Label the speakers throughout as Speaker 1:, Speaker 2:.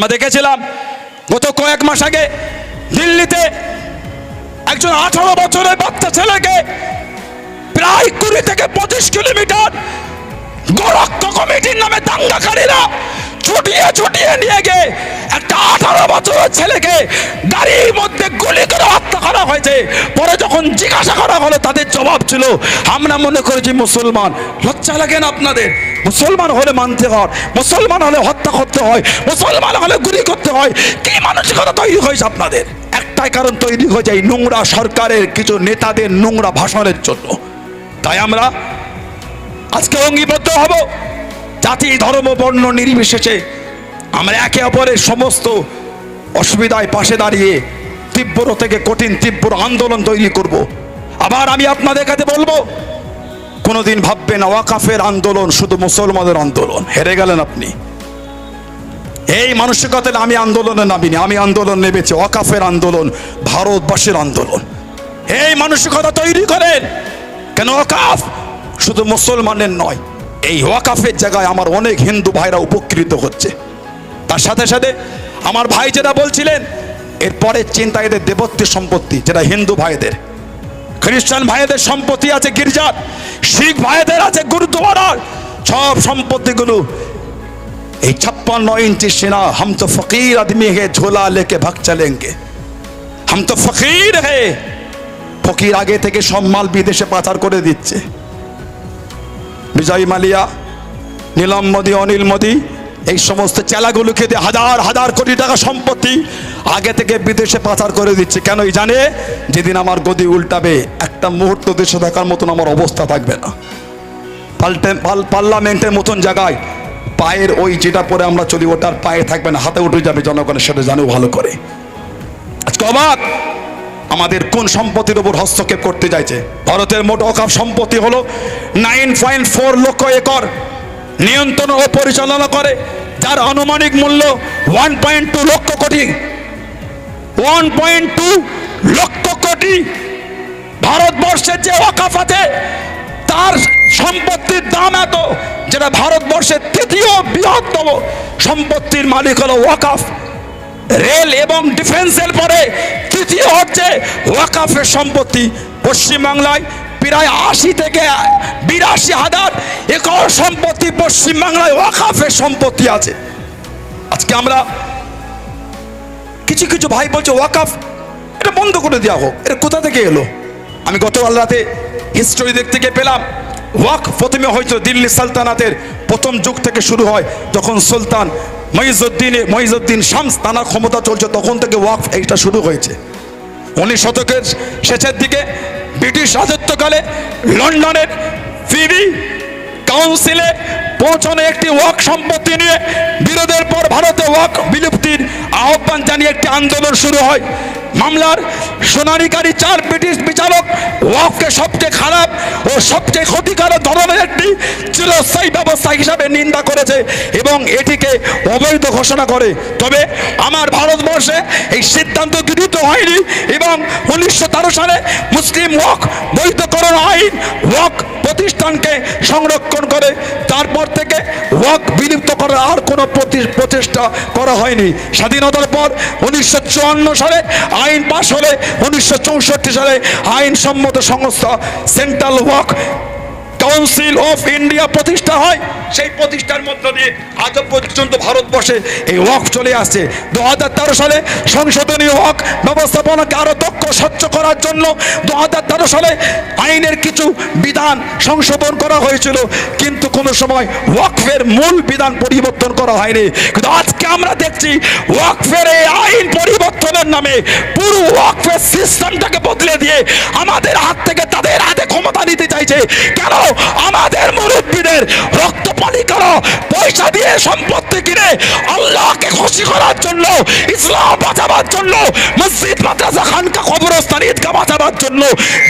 Speaker 1: আমরা দেখেছিলাম, গত কয়েক মাস আগে দিল্লিতে একজন আঠারো বছরের বাচ্চা ছেলেকে প্রায় কুড়ি থেকে পঁচিশ কিলোমিটার গোরক্ষ কমিটির নামে দাঙ্গাকারীরা ছুটিয়ে ছুটিয়ে নিয়ে গিয়ে একটা আঠারো বছরের ছেলেকে হয়েছে। পরে যখন জিজ্ঞাসা করা হলো, তাদের জবাব ছিল, আমরা মনে করেছি মুসলমান। লজ্জা লাগে না আপনাদের? মুসলমান হলে মানতে হয়, মুসলমান হলে হত্যা করতে হয়, মুসলমান হলে গুলি করতে হয়। কি মানসিকতা তৈরি হয়েছে আপনাদের? একটাই কারণ তৈরি হয়ে যায় নোংরা সরকারের কিছু নেতাদের নোংরা ভাষণের জন্য। তাই আমরা আজকে অঙ্গীবদ্ধ হব। জাতি, ধর্ম, বর্ণ নির্বিশেষে আমরা একে অপরের সমস্ত অসুবিধায় পাশে দাঁড়িয়ে তীব্র থেকে কঠিন তীব্র আন্দোলন তৈরি করব। আবার আমি আপনাদের কাছে বলব, কোনোদিন ভাববেন ওয়াকাফের আন্দোলন শুধু মুসলমানের আন্দোলন। হেরে গেলেন আপনি। এই মানসিকতায় আমি আন্দোলনে নামিনি, আমি আন্দোলন নেমেছি, ওয়াকাফের আন্দোলন, ভারতবাসীর আন্দোলন। এই মানসিকতা তৈরি করেন। কেন ওয়াকাফ? শুধু মুসলমানের নয়, এই ওয়াকাফের জায়গায় আমার অনেক হিন্দু ভাইরা উপকৃত হচ্ছে। তার সাথে সাথে আমার ভাই যেটা বলছিলেন এরপরের চিন্তা এদের দেবত্বের সম্পত্তি, যেটা হিন্দু ভাইদের। খ্রিস্টান ভাইদের সম্পত্তি আছে গির্জার, শিখ ভাইদের আছে গুরুদ্বার সব সম্পত্তিগুলো এই ছাপ্পান্ন ইঞ্চি সেনা, হাম তো ফকির আদমি হে, ঝোলা লেকে ভাগ চালেঙ্গে। হাম তো ফকির হে, ফকির আগে থেকে সব মাল বিদেশে পাচার করে দিচ্ছে। বিজয় মালিয়া, নীলম মোদী, অনিল মোদী, এই সমস্ত চেলাগুলোকে দিয়ে হাজার হাজার কোটি টাকা সম্পত্তি আগে থেকে বিদেশে পাচার করে দিচ্ছে। কেনই জানে? যেদিন আমার গদি উল্টাবে, একটা মুহূর্ত দেশে থাকার মতন আমার অবস্থা থাকবে না। পাল্টে পাল- পার্লামেন্টের মতন জায়গায় পায়ের ওই যেটা পরে আমরা চলি ওটার পায়ে থাকবে না, হাতে উঠে যাবে জনগণের সেটা জানো ভালো করে। আজকে অবাক! আমাদের কোন সম্পত্তির উপর হস্তক্ষেপ করতে চাইছে? ভারতের মোট অকাপ সম্পত্তি হলো nine point four lakh acre নিয়ন্ত্রণ ও পরিচালনা করে, যার আনুমানিক মূল্য one point two lakh crore. One point two lakh crore ভারতবর্ষের যে ওয়াকাফ আছে, তার সম্পত্তির দাম এত যেটা ভারতবর্ষের তৃতীয় বৃহত্তম সম্পত্তির মালিক হলো ওয়াকাফ। রেল এবং ডিফেন্সের পরে তৃতীয় হচ্ছে ওয়াকাফের সম্পত্তি। পশ্চিমবাংলায় প্রায় আশি থেকে বিরাশি হাজার একর সম্পত্তি পশ্চিমবাংলায় ওয়াকাফের সম্পত্তি আছে। আজকে আমরা কিছু কিছু ভাই বলছে, ওয়াকাফ, এটা বন্ধ করে দেওয়া হোক। এটা কোথা থেকে এলো? আমি গতকাল রাতে হিস্টোরি দেখতে গিয়ে পেলাম ওয়াক প্রথমে হয়তো দিল্লি সালতানাতের প্রথম যুগ থেকে শুরু হয়, যখন সুলতান মহিজুদ্দিনে মহিজুদ্দিন শামস তানার ক্ষমতা চলছে, তখন থেকে ওয়াক এইটা শুরু হয়েছে। উনিশ শতকের শেষের দিকে ব্রিটিশ রাজত্বকালে লন্ডনের ফিবি কাউন্সিলে পৌঁছানো একটি ওয়াক সম্পত্তি নিয়ে বিরোধের পর ভারতে ওয়াক বিলুপ্তির আহ্বান জানিয়ে একটি আন্দোলন শুরু হয়। মামলার শুনানিকারী চার ব্রিটিশ বিচারক ওয়াককে সবচেয়ে খারাপ ও সবচেয়ে ক্ষতিকারক ধরনের একটি চিরস্থায়ী ব্যবস্থা হিসাবে নিন্দা করেছে এবং এটিকে অবৈধ ঘোষণা করে। তবে আমার ভারতবর্ষে এই সিদ্ধান্ত গৃহীত হয়নি এবং উনিশশো তেরো সালে মুসলিম ওয়াক বৈধকরণ আইন ওয়াক প্রতিষ্ঠানকে সংরক্ষণ করে, তারপর থেকে ওয়াক বিলুপ্ত করার আর কোনো প্রচেষ্টা করা হয়নি। স্বাধীনতার পর উনিশশো চুয়ান্ন সালে আইন পাশ হলে উনিশশো চৌষট্টি সালে আইনসম্মত সংস্থা central Waqf council of India প্রতিষ্ঠা হয়। সেই প্রতিষ্ঠার মধ্য দিয়ে আজ পর্যন্ত ভারতবর্ষে এই ওয়াক চলে আসছে। দু হাজার তেরো সালে সংশোধনী ওয়াক ব্যবস্থাপনাকে আরও দক্ষ, স্বচ্ছ করার জন্য দু হাজার তেরো সালে আইনের কিছু বিধান সংশোধন করা হয়েছিল। কিন্তু কোনো সময় ওয়াকফের মূল বিধান পরিবর্তন করা হয়নি। কিন্তু আজকে আমরা দেখছি ওয়াকফের এই আইন পরিবর্তনের নামে পুরো ওয়াকফের সিস্টেমটাকে বদলে দিয়ে আমাদের হাত থেকে তাদের হাতে ক্ষমতা নিতে চাইছে। কেন? আমাদের মুরব্বীদের রক্ত পানি করো, পয়সা দিয়ে সম্পত্তি কিনে আল্লাহকে খুশি করার জন্য, ইসলাম বাঁচাবার জন্য, মসজিদ মাদ্রাসা খানকা কবরস্থান ঈদগাহ বাঁচাবার জন্য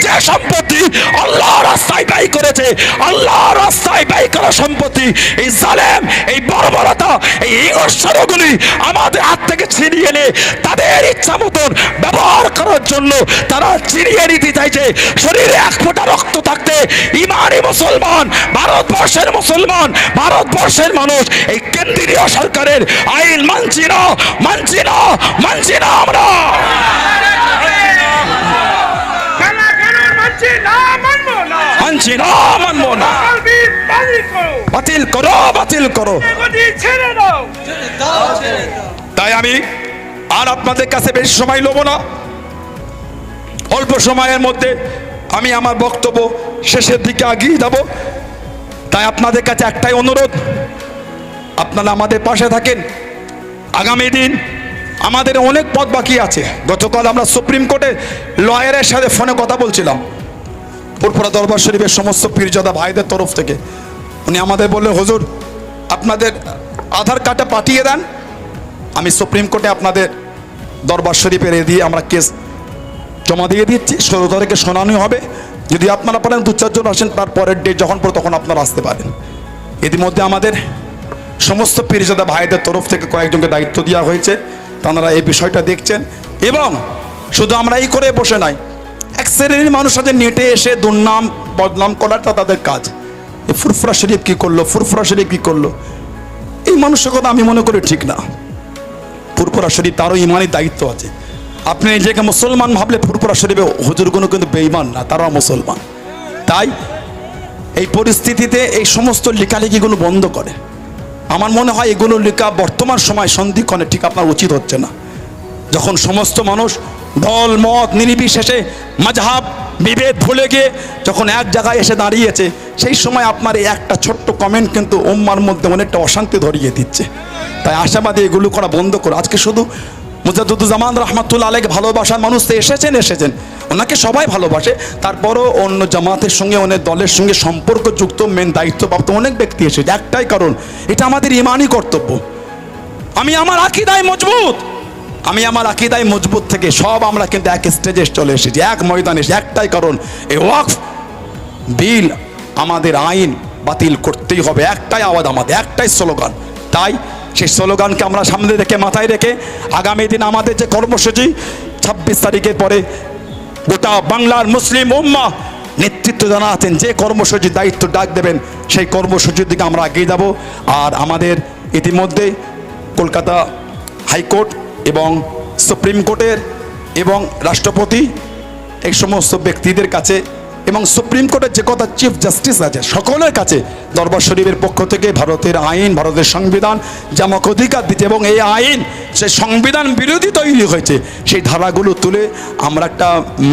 Speaker 1: যে সম্পত্তি আল্লাহ রাস্তায় ব্যয় করেছে, আল্লাহ রাস্তায় ব্যয় করা সম্পত্তি, এই জালেম, এই বর্বরতা, এই ইগস্বরগুলি আমাদের হাত থেকে ছিনিয়ে এনে তাদের ইচ্ছা মতন ব্যবহার করার জন্য তারা চিনিয়ে নিতে চাইছে। শরীরে এক ফোঁটা মুসলমান ভারতবর্ষের মুসলমান ভারতবর্ষের মানুষ। এই কেন্দ্রীয় সরকারের আইন মানছি না মানছি না মানছি না আমরা।
Speaker 2: মানছি না মানবো না? বাতিল করো।
Speaker 1: বাতিল করো তাই আমি আর আপনাদের কাছে বেশি সময় নেব না। অল্প সময়ের মধ্যে আমি আমার বক্তব্য শেষের দিকে এগিয়ে যাব। তাই আপনাদের কাছে একটাই অনুরোধ, আপনারা আমাদের পাশে থাকেন। আগামী দিন আমাদের অনেক পথ বাকি আছে। গতকাল আমরা সুপ্রিম কোর্টে লয়ারের সাথে ফোনে কথা বলছিলাম। পুরপুরা দরবার শরীফের সমস্ত পীরজাদা ভাইদের তরফ থেকে। উনি আমাদের বললেন, হুজুর, আপনাদের আধার কার্ডটা পাঠিয়ে দেন। আমি সুপ্রিম কোর্টে আপনাদের দরবার শরীফের এ দিয়ে আমরা কেস জমা দিয়ে দিচ্ছি ষোলো তারিখে শোনানো হবে। যদি আপনারা পারেন দু চারজন আসেন, তার পরের ডেট যখন পরে তখন আপনারা আসতে পারেন। ইতিমধ্যে আমাদের সমস্ত পীরজাদা ভাইদের তরফ থেকে কয়েকজনকে দায়িত্ব দেওয়া হয়েছে। তারা এই বিষয়টা দেখছেন। এবং শুধু আমরা এই করে বসে নাই, এক শ্রেণির মানুষ আছে, নেটে এসে দুর্নাম, বদনাম করাটা তাদের কাজ। ফুরফুরা শরীফ কী করল? ফুরফুরা শরীফ কী করল? এই মানুষের কথা আমি মনে করি ঠিক না। ফুরফুরা শরীফ তারও ইমানই দায়িত্ব আছে। আপনি নিজেকে মুসলমান ভাবলে ফুরফুরা শরীফে হুজুরগুলো কিন্তু বেইমান না, তারাও মুসলমান। তাই এই পরিস্থিতিতে এই সমস্ত লেখালেখিগুলো বন্ধ করে। আমার মনে হয় এগুলো লেখা বর্তমান সময় সন্ধিক্ষণে ঠিক আপনার উচিত হচ্ছে না। যখন সমস্ত মানুষ দল, মত, নির্বিশেষে মাঝহাব, বিভেদ ভুলে গিয়ে যখন এক জায়গায় এসে দাঁড়িয়েছে, সেই সময় আপনার এই একটা ছোট্ট কমেন্ট কিন্তু উম্মার মধ্যে অনেকটা অশান্তি ধরিয়ে দিচ্ছে। তাই আশাবাদী এগুলো করা বন্ধ করো। আজকে শুধু মুজাদুজ্জামান রহমাতুল্লা আলেক ভালোবাসার মানুষ তো এসেছেন এসেছেন। ওনাকে সবাই ভালোবাসে। তারপরও অন্য জামাতের সঙ্গে অনেক দলের সঙ্গে সম্পর্কযুক্ত মেন দায়িত্বপ্রাপ্ত অনেক ব্যক্তি এসেছে। একটাই কারণ, এটা আমাদের ইমানই কর্তব্য। আমি আমার আকিদায় মজবুত। আমি আমার আকিদায় মজবুত থেকে সব আমরা কিন্তু এক স্টেজে চলে এসেছি, এক ময়দানে এসে একটাই কারণ এই ওয়াকফ বিল আমাদের আইন বাতিল করতেই হবে। একটাই আওয়াজ আমাদের, একটাই স্লোগান। তাই সেই স্লোগানকে আমরা সামনে রেখে, মাথায় রেখে আগামী দিন আমাদের যে কর্মসূচি, ছাব্বিশ তারিখের পরে গোটা বাংলার মুসলিম উম্মা নেতৃত্ব জানাচ্ছেন যে কর্মসূচির দায়িত্ব ডাক দেবেন, সেই কর্মসূচির দিকে আমরা এগিয়ে যাব। আর আমাদের ইতিমধ্যে কলকাতা হাইকোর্ট এবং সুপ্রিম কোর্টের এবং রাষ্ট্রপতি, এই সমস্ত ব্যক্তিদের কাছে এবং সুপ্রিম কোর্টের যে কথা চিফ জাস্টিস আছে, সকলের কাছে দরবার শরীফের পক্ষ থেকে ভারতের আইন, ভারতের সংবিধান যে আমাকে অধিকার দিচ্ছে এবং এই আইন, সে সংবিধান বিরোধী তৈরি হয়েছে, সেই ধারাগুলো তুলে আমরা একটা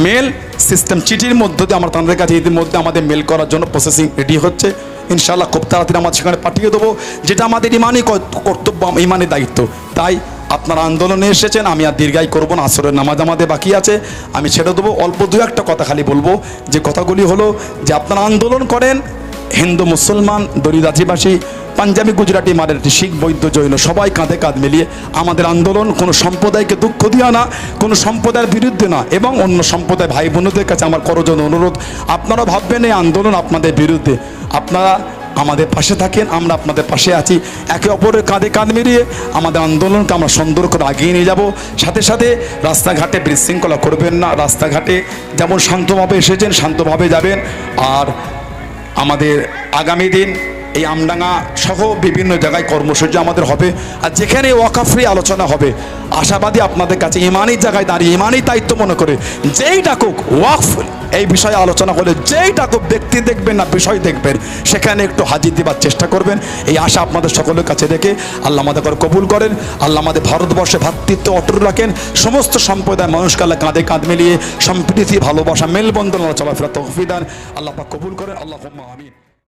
Speaker 1: মেল সিস্টেম চিঠির মধ্য দিয়ে আমরা তাদের কাছে ইতিমধ্যে আমাদের মেল করার জন্য প্রসেসিং রেডি হচ্ছে। ইনশাআল্লাহ খুব তাড়াতাড়ি আমরা সেখানে পাঠিয়ে দেবো, যেটা আমাদের ইমানই কর্তব্য, ইমানই দায়িত্ব। তাই আপনারা আন্দোলনে এসেছেন, আমি আর দীর্ঘায় করব না, আসরের নামাজ আমাদের বাকি আছে। আমি ছেড়ে দেবো, অল্প দু একটা কথা খালি বলব। যে কথাগুলি হলো যে আপনারা আন্দোলন করেন, হিন্দু, মুসলমান দলিত আদিবাসী, পাঞ্জাবি, গুজরাটি, মারাঠি, শিখ বৈদ্য জৈন, সবাই কাঁধে কাঁধ মিলিয়ে আমাদের আন্দোলন কোনো সম্প্রদায়কে দুঃখ দিয়া না, কোনো সম্প্রদায়ের বিরুদ্ধে না, এবং অন্য সম্প্রদায় ভাই বোনদের কাছে আমার করজন অনুরোধ আপনারা ভাববেন এই আন্দোলন আপনাদের বিরুদ্ধে। আপনারা আমাদের পাশে থাকেন, আমরা আপনাদের পাশে আছি। একে অপরের কাঁধে কাঁধ মিলিয়ে আমাদের আন্দোলনকে আমরা সুন্দর করে আগিয়ে নিয়ে যাব। সাথে সাথে রাস্তাঘাটে বিশৃঙ্খলা করবেন না। রাস্তাঘাটে যেমন শান্তভাবে এসেছেন, শান্তভাবে যাবেন। আর আমাদের আগামী দিন এই আমডাঙ্গা সহ বিভিন্ন জায়গায় কর্মসূচি আমাদের হবে। আর যেখানে ওয়াকাফ্রি আলোচনা হবে, আশাবাদী আপনাদের কাছে ইমানই জায়গায় দাঁড়িয়ে ইমানই দায়িত্ব মনে করে, যেই ডাকুক ওয়াকফ, এই বিষয়ে আলোচনা হলে যেই ডাকুক, ব্যক্তি দেখবেন না, বিষয় দেখবেন। সেখানে একটু হাজির দেবার চেষ্টা করবেন। এই আশা আপনাদের সকলের কাছে রেখে আল্লাহ আমাদের করে কবুল করেন, আল্লাহ আমাদের ভারতবর্ষে ভ্রাতৃত্ব অটুট রাখেন, সমস্ত সম্প্রদায় মানুষকে আল্লাহ কাঁধে কাঁধ মিলিয়ে সম্প্রীতি, ভালোবাসা, মেলবন্ধন চলাফেরা তৌফিদান আল্লাহ কবুল করেন আল্লাহ আমিন।